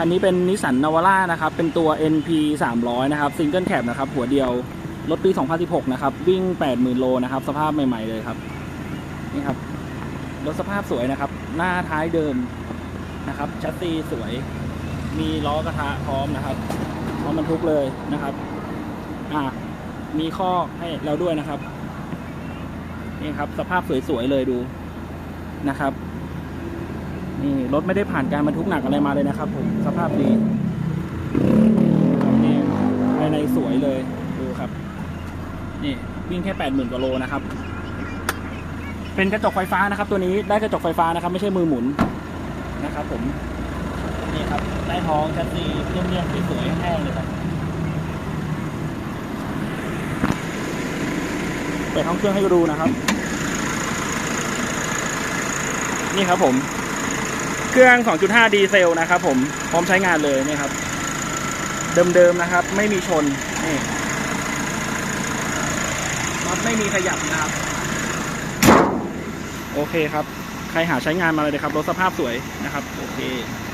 คันนี้เป็นนิสสันนาวาร่านะครับ เป็นตัว NP 300 นะครับซิงเกิลแคปนะครับ หัวเดียว รถปี 2016 นะครับ วิ่ง 80,000 โลนะครับ สภาพใหม่ ๆ เลยครับ นี่ครับ รถสภาพสวยนะครับ หน้าท้ายเดิมนะครับชัสซีสวย มีล้อกระทะพร้อมนะครับ พร้อมบรรทุกเลยนะครับ อ่า มีข้อให้เราด้วยนะครับ นี่ครับ สภาพสวย ๆ เลยดูนะครับ นี่รถไม่ได้ผ่านการบรรทุกหนักอะไรมาเลยนะครับผมสภาพดีนี่ภายในสวยเลยดูครับ นี่วิ่งแค่แปดหมื่นกว่าโลนะครับ เป็นกระจกไฟฟ้านะครับ ตัวนี้ได้กระจกไฟฟ้านะครับ ไม่ใช่มือหมุนนะครับ ผมนี่ครับใต้ท้องชัดซีเลี่ยมๆสวยๆแห้งเลยครับเปิดห้องเครื่องให้ดูนะครับ นี่ครับผม รื่อง 2.5 ดีเซลนะครับผมพร้อมใช้งานเลยนี่ครับ เดิมๆนะครับ ไม่มีชนนี่รถไม่มีขยับนะครับ โอเคครับ ใครหาใช้งานมาเลยนะครับรถสภาพสวยนะครับ โอเค